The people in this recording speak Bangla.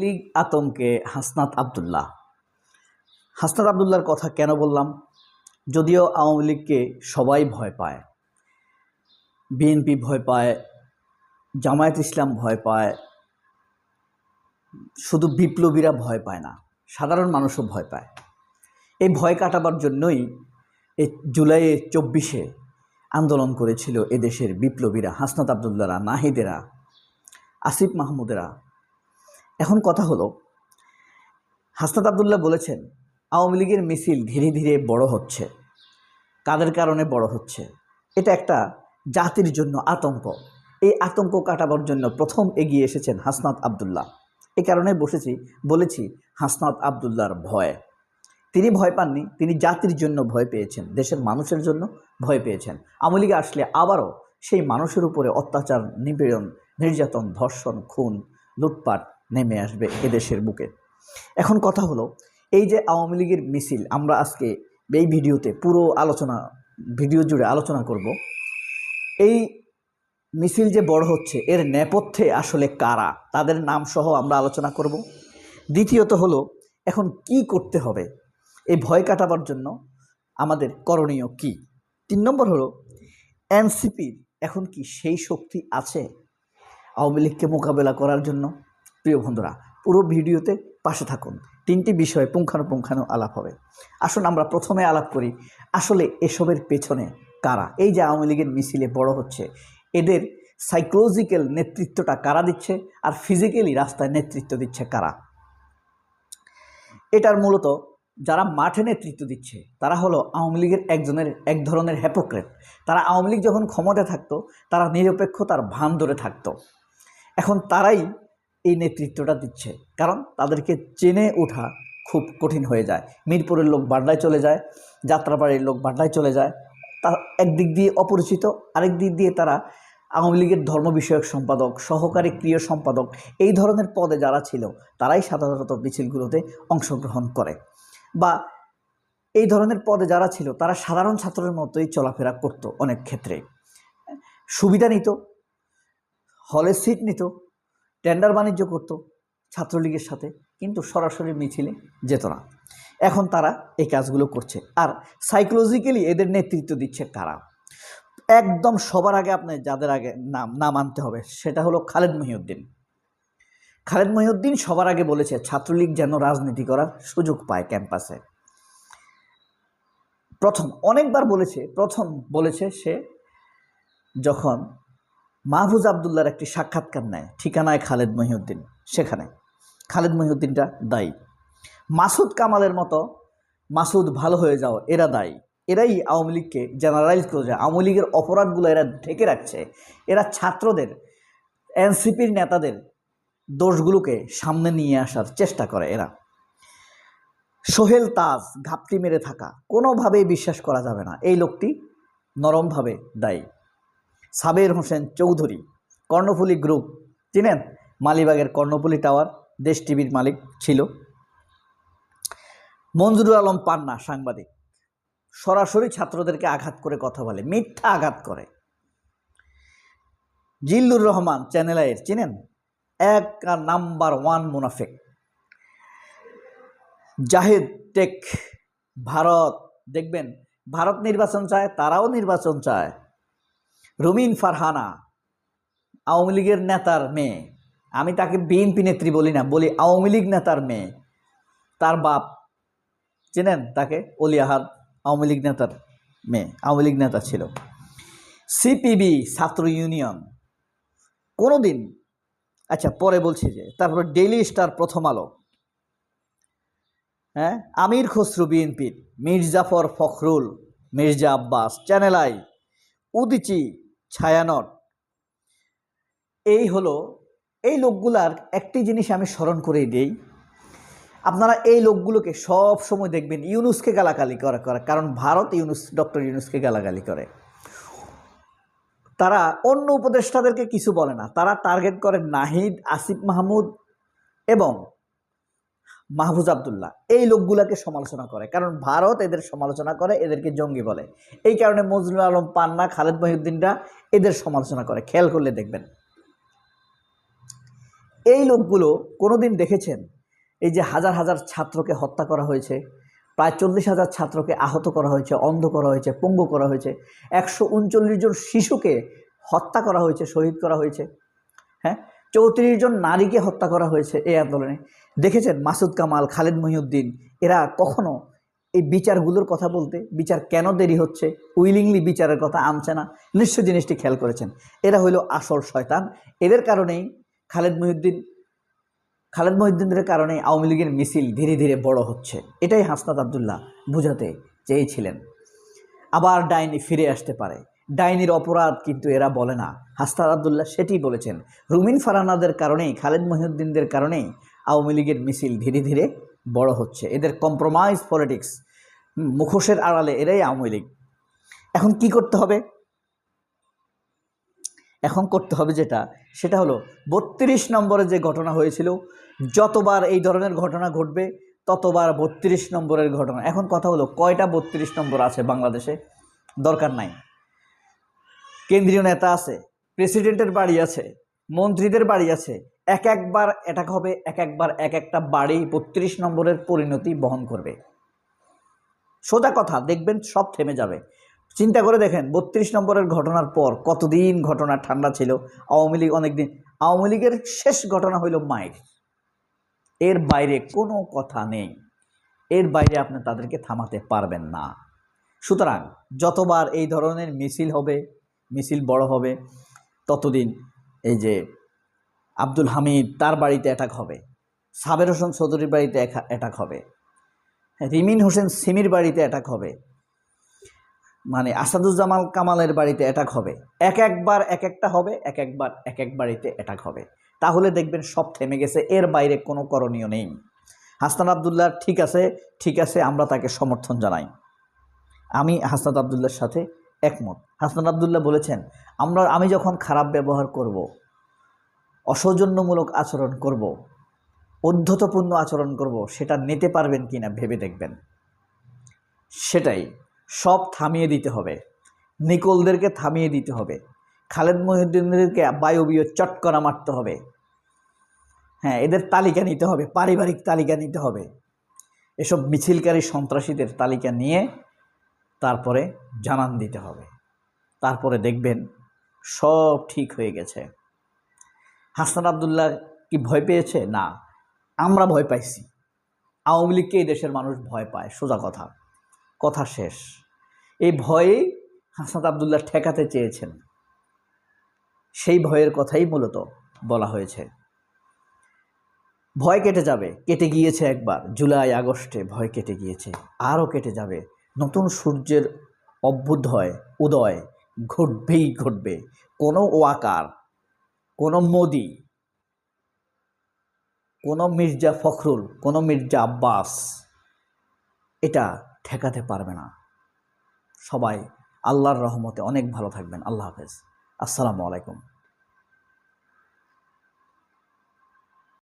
লীগ আতঙ্কে হাসনাত আবদুল্লাহ। হাসনাত আবদুল্লাহর কথা কেন বললাম? যদিও আওয়ামী লীগকে সবাই ভয় পায়। বিএনপি ভয় পায়, জামায়াত ইসলাম ভয় পায়, শুধু বিপ্লবীরা ভয় পায় না, সাধারণ মানুষও ভয় পায়। এই ভয় কাটাবার জন্যই এই জুলাইয়ে চব্বিশে আন্দোলন করেছিল এদেশের বিপ্লবীরা, হাসনাত আবদুল্লারা নাহিদেরা, আসিফ মাহমুদেরা। এখন কথা হলো, হাসনাত আবদুল্লাহ বলেছেন, আওয়ামী লীগের মিছিল ধীরে ধীরে বড় হচ্ছে। কাদের কারণে বড় হচ্ছে? এটা একটা জাতির জন্য আতঙ্ক। এই আতঙ্ক কাটাবার জন্য প্রথম এগিয়ে এসেছেন হাসনাত আবদুল্লাহ। এ কারণে বসেছি, বলেছি হাসনাত আবদুল্লাহর ভয়। তিনি ভয় পাননি, তিনি জাতির জন্য ভয় পেয়েছেন, দেশের মানুষের জন্য ভয় পেয়েছেন। আওয়ামী লীগে আসলে আবারও সেই মানুষের উপরে অত্যাচার, নিপীড়ন, নির্যাতন, ধর্ষণ, খুন, লুটপাট নেমে আসবে এদেশের বুকে। এখন কথা হলো, এই যে আওয়ামী লীগের মিছিল, আমরা আজকে এই ভিডিওতে পুরো আলোচনা, ভিডিও জুড়ে আলোচনা করব। এই মিছিল যে বড় হচ্ছে, এর নেপথ্যে আসলে কারা? তাদের নাম সহ আমরা আলোচনা করব। দ্বিতীয়ত হলো, এখন কি করতে হবে? এই ভয় কাটাবার জন্য আমাদের করণীয় কি? তিন নম্বর হলো, এনসিপির এখন কি সেই শক্তি আছে আওয়ামী লীগকে মোকাবেলা করার জন্য? প্রিয় বন্ধুরা, পুরো ভিডিওতে পাশে থাকুন। তিনটি বিষয়ে পুঙ্খানুপুঙ্খানু আলাপ হবে। আসুন আমরা প্রথমে আলাপ করি, আসলে এসবের পেছনে কারা? এই যে আওয়ামী লীগের মিছিলে বড় হচ্ছে, এদের সাইকোলজিক্যাল নেতৃত্বটা কারা দিচ্ছে আর ফিজিক্যালি রাস্তায় নেতৃত্ব দিচ্ছে কারা? এটার মূলত যারা মাঠে নেতৃত্ব দিচ্ছে, তারা হলো আওয়ামী লীগের একজনের, এক ধরনের হ্যাপোক্রেট তারা আওয়ামী লীগ যখন ক্ষমতায় থাকতো, তারা নিরপেক্ষতার ভান ধরে থাকতো। এখন তারাই এই নেতৃত্বটা দিচ্ছে। কারণ তাদেরকে চেনে ওঠা খুব কঠিন হয়ে যায়। মিরপুরের লোক বাড্ডায় চলে যায়, যাত্রাবাড়ির লোক বাড্ডায় চলে যায়। তা একদিক দিয়ে অপরিচিত, আরেক দিক দিয়ে তারা আওয়ামী লীগের ধর্ম বিষয়ক সম্পাদক, সহকারী ক্রিয় সম্পাদক, এই ধরনের পদে যারা ছিল, তারাই সাধারণত মিছিলগুলোতে অংশগ্রহণ করে। বা এই ধরনের পদে যারা ছিল, তারা সাধারণ ছাত্রের মতোই চলাফেরা করতো অনেক ক্ষেত্রে। সুবিধা নিত, হলে সিট নিত টেন্ডার বাণিজ্য করত ছাত্রলীগের সাথে, কিন্তু সরাসরি মিছিলে যেত না। এখন তারা এই কাজগুলো করছে আর সাইকোলজিক্যালি এদের নেতৃত্ব দিচ্ছে কারা? একদম সবার আগে আপনি যাদের আগে নাম নাম আনতে হবে, সেটা হলো খালেদ মহিউদ্দিন। খালেদ মহিউদ্দিন সবার আগে বলেছে, ছাত্রলীগ যেন রাজনীতি করার সুযোগ পায় ক্যাম্পাসে। প্রথম, অনেকবার বলেছে, প্রথম বলেছে সে যখন মাহফুজ আবদুল্লার একটি সাক্ষাৎকার নেয়, ঠিকানায় খালেদ মহিউদ্দিন, সেখানে। খালেদ মহিউদ্দিনটা দায়ী। মাসুদ কামালের মতো, মাসুদ ভালো হয়ে যাও, এরা দায়ী। এরাই আওয়ামী লীগকে জেনারেলাইজ করে যায় আওয়ামী লীগের অপরাধগুলো এরা ঢেকে রাখছে। এরা ছাত্রদের, এনসিপির নেতাদের দোষগুলোকে সামনে নিয়ে আসার চেষ্টা করে এরা। সোহেল তাজ, ঘাপটি মেরে থাকা, কোনোভাবেই বিশ্বাস করা যাবে না। এই লোকটি নরমভাবে দায়ী। সাবের হোসেন চৌধুরী, কর্ণফুলী গ্রুপ। চিনেন? মালিবাগের কর্ণফুলী টাওয়ার, দেশ টিভির মালিক ছিল। মঞ্জুরুল আলম পান্না, সাংবাদিক। সরাসরি ছাত্রদেরকে আঘাত করে কথা বলে, মিথ্যা আঘাত করে। জিল্লুর রহমান চ্যানেল আয়ের চিনেন? এক নাম্বার ওয়ান মুনাফেক। জাহেদ টেক, ভারত। দেখবেন, ভারত নির্বাচন চায়, তারাও নির্বাচন চায়। রুমিন ফারহানা, আওয়ামী লীগের নেতার মেয়ে। আমি তাকে বিএনপি নেত্রী বলি না, বলি আওয়ামী লীগ নেতার মেয়ে। তার বাপ, চেনেন তাকে? অলি আহাদ আওয়ামী লীগ নেতার মেয়ে, আওয়ামী লীগ নেতা ছিল। সিপিবি ছাত্র ইউনিয়ন। কোনো দিন আচ্ছা পরে বলছি যে, তারপর ডেইলি স্টার প্রথম আলো। হ্যাঁ? আমির খসরু বিএনপির, মির্জাফর ফখরুল, মির্জা আব্বাস, চ্যানেল আই, উদিচি ছায়ানট এই হলো, এই লোকগুলার একটি জিনিস আমি স্মরণ করে দিই। আপনারা এই লোকগুলোকে সব সময় দেখবেন ইউনুসকে গালাগালি করা করে, কারণ ভারত ইউনুস, ডক্টর ইউনুসকে গালাগালি করে। তারা অন্য উপদেষ্টাদেরকে কিছু বলে না। তারা টার্গেট করে নাহিদ, আসিফ মাহমুদ এবং মাহফুজ আবদুল্লাহ। এই লোকগুলাকে সমালোচনা করে। কারণ ভারত এদের সমালোচনা করে, এদেরকে জঙ্গি বলে। এই কারণে মজনুল আলম পান্না, খালেদ মহিউদ্দিনরা এদের সমালোচনা করে। খেয়াল করলে দেখবেন। এই লোকগুলো কোনোদিন দেখেছেন? এই যে হাজার হাজার ছাত্রকে হত্যা করা হয়েছে, প্রায় চল্লিশ হাজার ছাত্রকে আহত করা হয়েছে, অন্ধ করা হয়েছে, পঙ্গু করা হয়েছে, একশো উনচল্লিশ জন শিশুকে হত্যা করা হয়েছে, শহীদ করা হয়েছে। হ্যাঁ? চৌত্রিশ জন নারীকে হত্যা করা হয়েছে এই আন্দোলনে। দেখেছেন মাসুদ কামাল, খালেদ মহিউদ্দিন, এরা কখনো এই বিচারগুলোর কথা বলতে, বিচার কেন দেরি হচ্ছে উইলিংলি বিচারের কথা আনছে না, নিশ্চয় জিনিসটি খেয়াল করেছেন। এরা হইল আসল শয়তান। এদের কারণেই খালেদ মহিউদ্দিন, খালেদ মহিউদ্দিনের কারণে আওয়ামী লীগের মিছিল ধীরে ধীরে বড় হচ্ছে। এটাই হাসনাত আবদুল্লাহ বুঝাতে চেয়েছিলেন। আবার ডাইনি ফিরে আসতে পারে। ডাইনির অপরাধ কিন্তু এরা বলে না। হাসনাত আবদুল্লাহ সেটি বলেছেন। রুমিন ফারানাদের কারণেই, খালেদ মহিউদ্দিনদের কারণেই আওয়ামী লীগের মিছিল ধীরে ধীরে বড় হচ্ছে। এদের কম্প্রোমাইজ পলিটিক্স মুখোশের আড়ালে এরাই আওয়ামী লীগ। এখন কি করতে হবে? এখন করতে হবে যেটা, সেটা হলো বত্রিশ নম্বরে যে ঘটনা হয়েছিল, যতবার এই ধরনের ঘটনা ঘটবে, ততবার বত্রিশ নম্বরের ঘটনা। এখন কথা হলো কয়টা বত্রিশ নম্বর আছে বাংলাদেশে? দরকার নাই। কেন্দ্রীয় নেতা আছে প্রেসিডেন্টের বাড়ি আছে, মন্ত্রীদের বাড়ি আছে, এক একবার অ্যাটাক হবে, এক একবার এক একটা বাড়ি বত্রিশ নম্বরের পরিণতি বহন করবে। সোজা কথা, দেখবেন সব থেমে যাবে। চিন্তা করে দেখেন, বত্রিশ নম্বরের ঘটনার পর কতদিন ঘটনা ঠান্ডা ছিল, আওয়ামী লীগ অনেকদিন, আওয়ামী লীগের শেষ ঘটনা হইল মায়ের। এর বাইরে কোনো কথা নেই। এর বাইরে আপনি তাদেরকে থামাতে পারবেন না। সুতরাং যতবার এই ধরনের মিছিল হবে মিছিল বড় হবে, ততদিন এই যে আব্দুল হামিদ তার বাড়িতে অ্যাটাক হবে, সাবের হোসেন চৌধুরীর বাড়িতে অ্যাটাক হবে রিমিন হোসেন সিমির বাড়িতে অ্যাটাক হবে মানে আসাদুজ্জামাল কামালের বাড়িতে অ্যাটাক হবে, এক একবার, এক একটা হবে, এক একবার, এক এক বাড়িতে অ্যাটাক হবে। তাহলে দেখবেন সব থেমে গেছে, এর বাইরে কোনো করণীয় নেই। হাসনাত আবদুল্লাহ, ঠিক আছে ঠিক আছে, আমরা তাকে সমর্থন জানাই। আমি হাসনাত আবদুল্লার সাথে একমত। হাসনাত আবদুল্লাহ বলেছেন, আমরা, আমি যখন খারাপ ব্যবহার করব, অসৌজন্যমূলক আচরণ করব উদ্ধতপূর্ণ আচরণ করব, সেটা নিতে পারবেন কি না ভেবে দেখবেন। সেটাই, সব থামিয়ে দিতে হবে। নিকোলদেরকে থামিয়ে দিতে হবে। খালেদ মহিউদ্দিনদেরকে বায়বীয় চটকরা মারতে হবে। হ্যাঁ এদের তালিকা নিতে হবে, পারিবারিক তালিকা নিতে হবে। এসব মিছিলকারী সন্ত্রাসীদের তালিকা নিয়ে তারপরে জানান দিতে হবে। তারপরে দেখবেন সব ঠিক হয়ে গেছে। হাসান আবদুল্লাহ কি ভয় পেয়েছে? না। আমরা ভয় পাইছি। আওয়ামী লীগকে এই দেশের মানুষ ভয় পায়। সোজা কথা। কথা শেষ। এই ভয়ে হাসান আবদুল্লাহ ঠেকাতে চেয়েছেন। সেই ভয়ের কথাই মূলত বলা হয়েছে। ভয় কেটে যাবে। কেটে গিয়েছে একবার। জুলাই, আগস্টে ভয় কেটে গিয়েছে। আরও কেটে যাবে। নতুন সূর্যের অভ্যুদয়, উদয় ঘটবেই ঘটবে। কোনো ওয়াকার, কোনো মোদি, কোনো মির্জা ফখরুল, কোনো মির্জা আব্বাস এটা ঠেকাতে পারবে না। সবাই আল্লাহর রহমতে অনেক ভালো থাকবেন। আল্লাহ হাফেজ। আসসালামু আলাইকুম।